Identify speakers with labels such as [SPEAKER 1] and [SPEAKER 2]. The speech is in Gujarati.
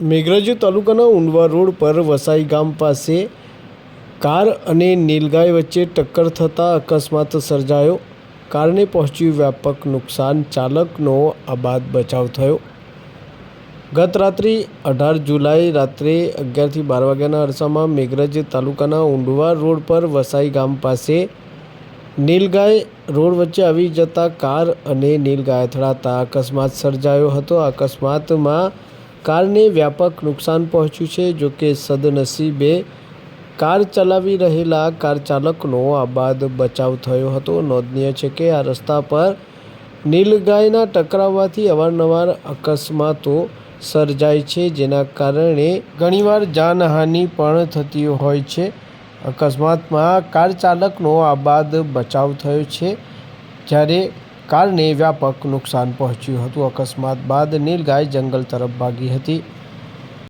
[SPEAKER 1] મેઘરજ તાલુકાના ઉંડવા રોડ પર વસાઈ ગામ પાસે કાર અને નીલગાય વચ્ચે ટક્કર થતાં અકસ્માત સર્જાયો. કારને પહોંચ્યું વ્યાપક નુકસાન. ચાલકનો આબાદ બચાવ થયો. ગત રાત્રિ અઢાર જુલાઈ રાત્રે અગિયારથી બાર વાગ્યાના અરસામાં મેઘરજ તાલુકાના ઉંડવા રોડ પર વસાઈ ગામ પાસે નીલગાય રોડ વચ્ચે આવી જતા કાર અને નીલગાય અથડાતા અકસ્માત સર્જાયો હતો. અકસ્માતમાં કારને વ્યાપક નુકસાન પહોંચ્યું છે, જો કે સદનસીબે કાર ચલાવી રહેલા કાર ચાલકનો આબાદ બચાવ થયો હતો. નોંધનીય છે કે આ રસ્તા પર નીલગાયના ટકરાવવાથી અવારનવાર અકસ્માતો સર્જાય છે, જેના કારણે ઘણીવાર જાનહાનિ પણ થતી હોય છે. અકસ્માતમાં કાર ચાલકનો આબાદ બચાવ થયો છે, જ્યારે કારને વ્યાપક નુકસાન પહોંચ્યું હતું. અકસ્માત બાદ નીલગાય જંગલ તરફ ભાગી હતી.